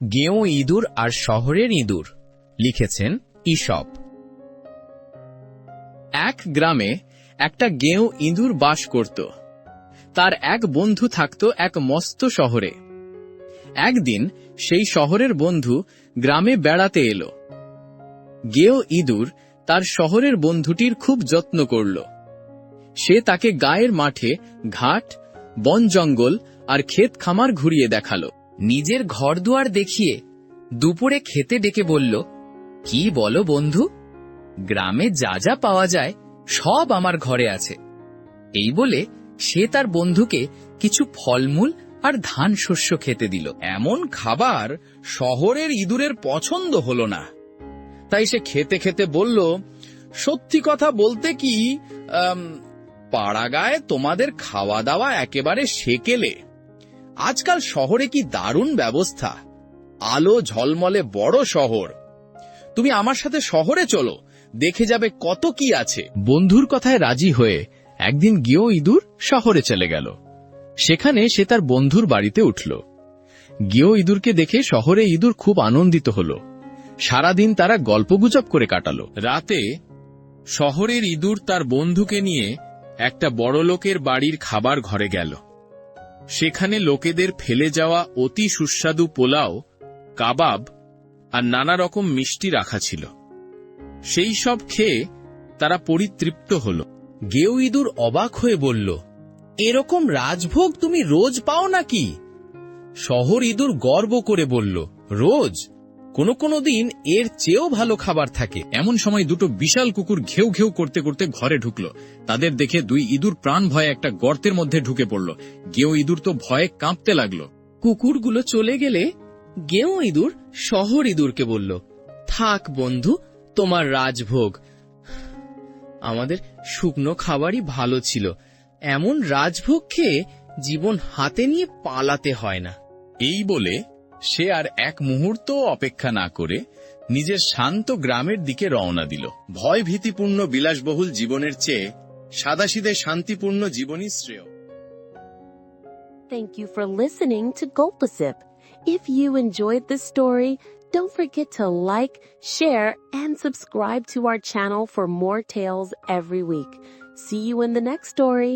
গেঁয়ো ইঁদুর আর শহরের ইঁদুর লিখেছেন ঈশপ এক গ্রামে একটা গেঁয়ো ইঁদুর বাস করত। তার এক বন্ধু থাকত এক মস্ত শহরে। একদিন সেই শহরের বন্ধু গ্রামে বেড়াতে এলো। গেও ইঁদুর তার শহরের বন্ধুটির খুব যত্ন করল। সে তাকে গায়ের মাঠে ঘাট, বন জঙ্গল আর ক্ষেত খামার ঘুরিয়ে দেখাল। নিজের ঘরদুয়ার দেখিয়ে দুপুরে খেতে ডেকে বলল, কি বলো বন্ধু? গ্রামে যা যা পাওয়া যায় সব আমার ঘরে আছে। এই বলে সে তার বন্ধুকে কিছু ফলমূল আর ধান শস্য খেতে দিল। এমন খাবার শহরের ইঁদুরের পছন্দ হলো না। তাই সে খেতে খেতে বলল, সত্যি কথা বলতে কি পাড়াগায় তোমাদের খাওয়া দাওয়া একেবারে সেকেলে। আজকাল শহরে কি দারুণ ব্যবস্থা? আলো ঝলমলে বড় শহর। তুমি আমার সাথে শহরে চলো, দেখে যাবে কত কি আছে। বন্ধুর কথায় রাজি হয়ে একদিন গিয়েও ইঁদুর শহরে চলে গেল। সেখানে সে তার বন্ধুর বাড়িতে উঠল। গিয়েও ইঁদুরকে দেখে শহরে ইঁদুর খুব আনন্দিত হল। সারাদিন তারা গল্পগুজব করে কাটালো। রাতে শহরের ইঁদুর তার বন্ধুকে নিয়ে একটা বড় লোকের বাড়ির খাবার ঘরে গেল। সেখানে লোকেদের ফেলে যাওয়া অতি সুস্বাদু পোলাও, কাবাব আর নানা রকম মিষ্টি রাখা ছিল। সেই সব খেয়ে তারা পরিতৃপ্ত হল। গেউ ইঁদুর অবাক হয়ে বলল, এরকম রাজভোগ তুমি রোজ পাও নাকি? শহর ইঁদুর গর্ব করে বলল, রোজ? কোনো কোনো দিন এর চেয়েও ভালো খাবার থাকে। এমন সময় দুটো বিশাল কুকুর ঘেউ ঘেউ করতে করতে ঘরে ঢুকলো। তাদের দেখে দুই ইঁদুর প্রাণ ভয়ে একটা গর্তের মধ্যে ঢুকে পড়ল। গেও ইঁদুর তো ভয়ে কাঁপতে লাগল। কুকুরগুলো চলে গেলে গেও ইঁদুর শহর ইঁদুরকে বলল থাক বন্ধু তোমার রাজভোগ। আমাদের শুকনো খাবারই ভালো ছিল। এমন রাজভোগ খেয়ে জীবন হাতে নিয়ে পালাতে হয় না। এই বলে সে আর এক মুহূর্ত অপেক্ষা না করে নিজের শান্ত গ্রামের দিকে রওনা দিল ভয় ভীতিপূর্ণ বিলাসবহুল জীবনের চেয়ে সাদাসিধে শান্তিপূর্ণ জীবনই শ্রেয় Thank you for listening to Gulpasip. If you enjoyed this story, don't forget to like, share, and subscribe to our channel for more tales every week. See you in the next story.